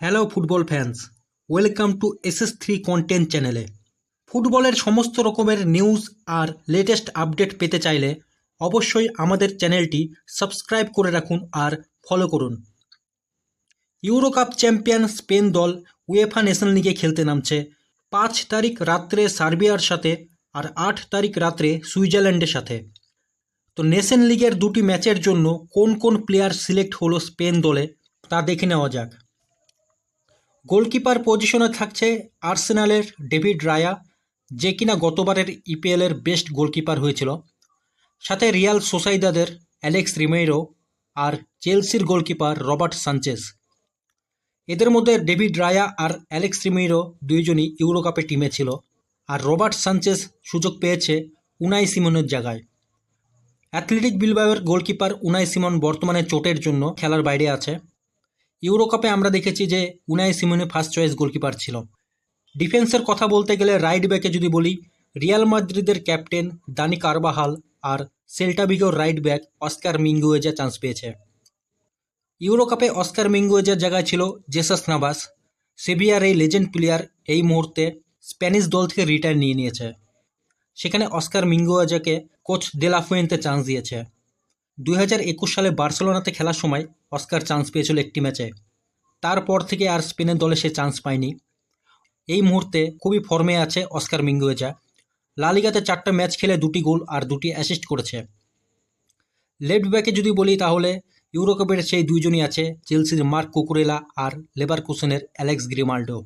Hello football fans welcome to SS three content চ্যানেলে ফুটবলের সমস্ত রকমের নিউজ আর লেটেস্ট আপডেট পেতে চাইলে অবশ্যই আমাদের চ্যানেলটি সাবস্ক্রাইব করে রাখুন আর ফলো করুন। ইউরো কাপ চ্যাম্পিয়ন স্পেন দল উয়েফা নেশন লিগে খেলতে নামছে। পাঁচ তারিখ রাত্রে সার্বিয়ার সাথে আর আট তারিখ রাত্রে সুইজারল্যান্ডের সাথে। তো নেশন লিগের দুটি ম্যাচের জন্য কোন কোন প্লেয়ার সিলেক্ট হলো স্পেন দলে তা দেখে নেওয়া যাক। গোলকিপার পজিশনে থাকছে আর্সেনালের ডেভিড রায়া, যে কিনা গতবারের ইপিএলের বেস্ট গোলকিপার হয়েছিল। সাথে রিয়াল সোসাইদাদের অ্যালেক্স রিমেইরো আর চেলসির গোলকিপার রবার্ট সানচেস এদের মধ্যে ডেভিড রায়া আর অ্যালেক্স রিমেইরো দুইজনই ইউরো কাপে টিমে ছিল আর রবার্ট সানচেস সুযোগ পেয়েছে উনাই সিমনের জায়গায়। অ্যাথলেটিক বিলবায়ের গোলকিপার উনাই সিমন বর্তমানে চোটের জন্য খেলার বাইরে আছে। ইউরো কাপে আমরা দেখেছি যে উনাই সিমনে ফার্স্ট চয়েস গোলকিপার ছিল। ডিফেন্সের কথা বলতে গেলে রাইট ব্যাকে যদি বলি রিয়াল মাদ্রিদের ক্যাপ্টেন দানি কারবাহাল আর সেল্টাবিগোর right back Oscar Mingueza chance পেয়েছে। ইউরো কাপে অস্কার মিঙ্গুয়েজার জায়গায় ছিল জেসাস নাভাস সেভিয়ার এই লেজেন্ড প্লেয়ার এই মুহূর্তে স্প্যানিশ দল থেকে রিটায়ার নিয়ে নিয়েছে। সেখানে Oscar মিঙ্গুয়েজাকে coach de la Fuente chance দিয়েছে। দুই হাজার একুশ সালে বার্সেলোনাতে খেলার সময় অস্কার চান্স পেয়েছিল একটি ম্যাচে। তারপর থেকে আর স্পেনের দলে সে চান্স পায়নি। এই মুহূর্তে খুবই ফর্মে আছে অস্কার মিঙ্গুয়েজা। লালিগাতে চারটা ম্যাচ খেলে দুটি গোল আর দুটি অ্যাসিস্ট করেছে। লেফট ব্যাকে যদি বলি তাহলে ইউরো কাপের সেই দুইজনই আছে, চেলসির মার্ক কুকুরেলা আর লেবার কুসেনের অ্যালেক্স গ্রিমাল্ডো।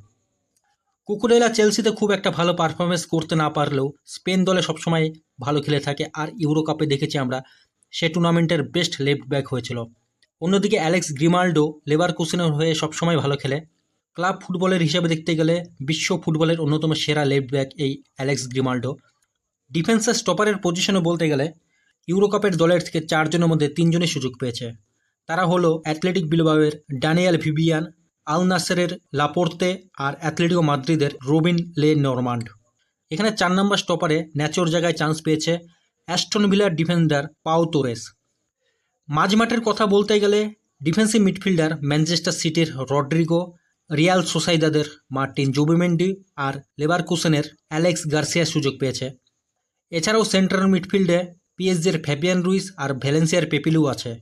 কুকুরেলা চেলসিতে খুব একটা ভালো পারফরমেন্স করতে না পারলেও স্পেন দলে সবসময় ভালো খেলে থাকে। আর ইউরো কাপে দেখেছি আমরা সে টুর্নামেন্টের বেস্ট লেফট ব্যাক হয়েছিল। অন্যদিকে অ্যালেক্স গ্রিমাল্ডো লেবার কুসেনের হয়ে সবসময় ভালো খেলে। ক্লাব ফুটবলের হিসেবে দেখতে গেলে বিশ্ব ফুটবলের অন্যতম সেরা লেফট ব্যাক এই অ্যালেক্স গ্রিমাল্ডো ডিফেন্সের স্টপারের পজিশনে বলতে গেলে ইউরো কাপের দলের থেকে চারজনের মধ্যে তিনজনই সুযোগ পেয়েছে। তারা হলো অ্যাথলেটিক বিলবাওয়ের ড্যানিয়েল ভিভিয়ান আল নাসেরের লাপোর্তে আর অ্যাথলেটিকো মাদ্রিদের রবিন লে নরমান্ড এখানে চার নম্বর স্টপারে ন্যাচোর জায়গায় চান্স পেয়েছে অ্যাস্টন ভিলার ডিফেন্ডার পাও তোরেস। মাঝমাঠের কথা বলতে গেলে ডিফেন্সিভ মিডফিল্ডার ম্যানচেস্টার সিটির রড্রিগো, রিয়াল সোসাইদাদের মার্টিন জুবিমেন্ডি আর লেভারকুসেনের অ্যালেক্স গার্সিয়া সুযোগ পেয়েছে। এছাড়াও সেন্ট্রাল মিডফিল্ডে পিএসজির ফ্যাবিয়ান রুইস আর ভ্যালেন্সিয়ার পেপিলু আছে।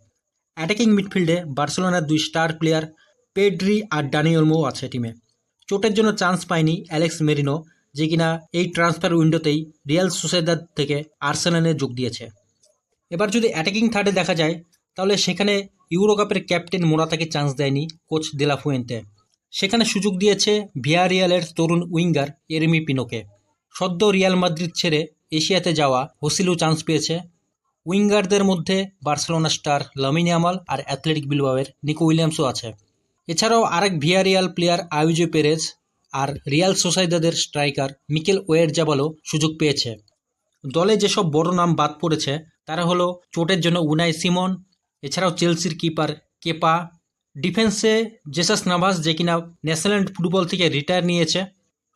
অ্যাটাকিং মিডফিল্ডে বার্সেলোনার দুই স্টার প্লেয়ার পেড্রি আর ডানিওলমো আছে টিমে। চোটের জন্য চান্স পায়নি অ্যালেক্স মেরিনো যে কিনা এই ট্রান্সফার উইন্ডোতেই রিয়াল সোসাইদাদ থেকে আর্সেনালে যোগ দিয়েছে। এবার যদি অ্যাটাকিং থার্ডে দেখা যায়, তাহলে সেখানে ইউরো কাপের ক্যাপ্টেন মোরাতাকে চান্স দেয়নি কোচ দেলাফুয়েন্তে সেখানে সুযোগ দিয়েছে ভিয়ারিয়ালের তরুণ উইঙ্গার এরমি পিনোকে সদ্য রিয়াল মাদ্রিদ ছেড়ে এশিয়াতে যাওয়া হোসিলু চান্স পেয়েছে। উইঙ্গারদের মধ্যে বার্সেলোনা স্টার লামিন ইয়ামাল আর অ্যাথলেটিক বিলবাওয়ের নিকো উইলিয়ামসও আছে। এছাড়াও আরেক ভিয়ারিয়াল প্লেয়ার আয়ুজে পেরেজ আর রিয়াল সোসাইদাদের স্ট্রাইকার মিকেল ওয়ের জাবালও সুযোগ পেয়েছে। দলে যেসব বড় নাম বাদ পড়েছে, তারা হলো চোটের জন্য উনাই সিমন এছাড়াও চেলসির কিপার কেপা ডিফেন্সে জেসাস নাভাস যে কিনা ন্যাশনাল ফুটবল থেকে রিটায়ার নিয়েছে,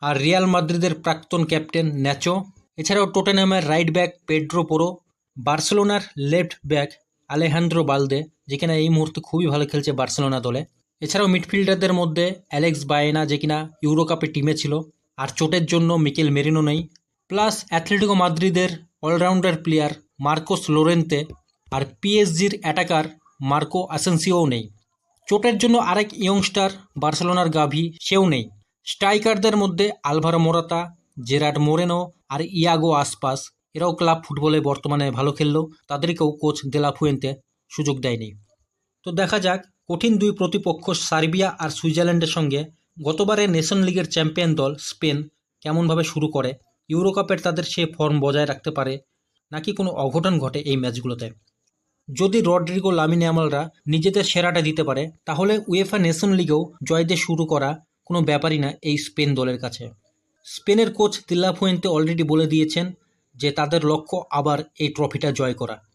আর রিয়াল মাদ্রিদের প্রাক্তন ক্যাপ্টেন ন্যাচো এছাড়াও টোটেনামের রাইট ব্যাক পেড্রো পোরো বার্সেলোনার লেফট ব্যাক আলেহান্দ্রো বালদে যেখানে এই মুহূর্তে খুবই ভালো খেলছে বার্সেলোনা দলে। এছাড়াও মিডফিল্ডারদের মধ্যে অ্যালেক্স বায়েনা যে কিনা ইউরো কাপে টিমে ছিল, আর চোটের জন্য মিকেল মেরিনো নেই। প্লাস অ্যাথলেটিকো মাদ্রিদের অলরাউন্ডার প্লেয়ার মার্কোস লোরেন্তে আর পিএসজির অ্যাটাকার মার্কো আসেন্সিও নেই। চোটের জন্য আরেক ইয়ংস্টার বার্সেলোনার গাভি সেও নেই। স্ট্রাইকারদের মধ্যে আলভারো মোরাতা জেরাড মোরেনো আর ইয়াগো আসপাস, এরাও ক্লাব ফুটবলে বর্তমানে ভালো খেললেও তাদেরকেও কোচ দেলাফুয়েন্তে সুযোগ দেয়নি। তো দেখা যাক কঠিন দুই প্রতিপক্ষ সার্বিয়া আর সুইজারল্যান্ডের সঙ্গে গতবারে নেশন লিগের চ্যাম্পিয়ন দল স্পেন কেমনভাবে শুরু করে ইউরো কাপের তাদের সে ফর্ম বজায় রাখতে পারে নাকি কোনো অঘটন ঘটে এই ম্যাচগুলোতে? যদি রড্রিগো লামিন ইয়ামালরা নিজেদের সেরাটা দিতে পারে, তাহলে উয়েফা নেশন লিগেও জয় দিয়ে শুরু করা কোনো ব্যাপারই না এই স্পেন দলের কাছে। স্পেনের কোচ তিল্লাফুয়েন্তে অলরেডি বলে দিয়েছেন যে তাদের লক্ষ্য আবার এই ট্রফিটা জয় করা।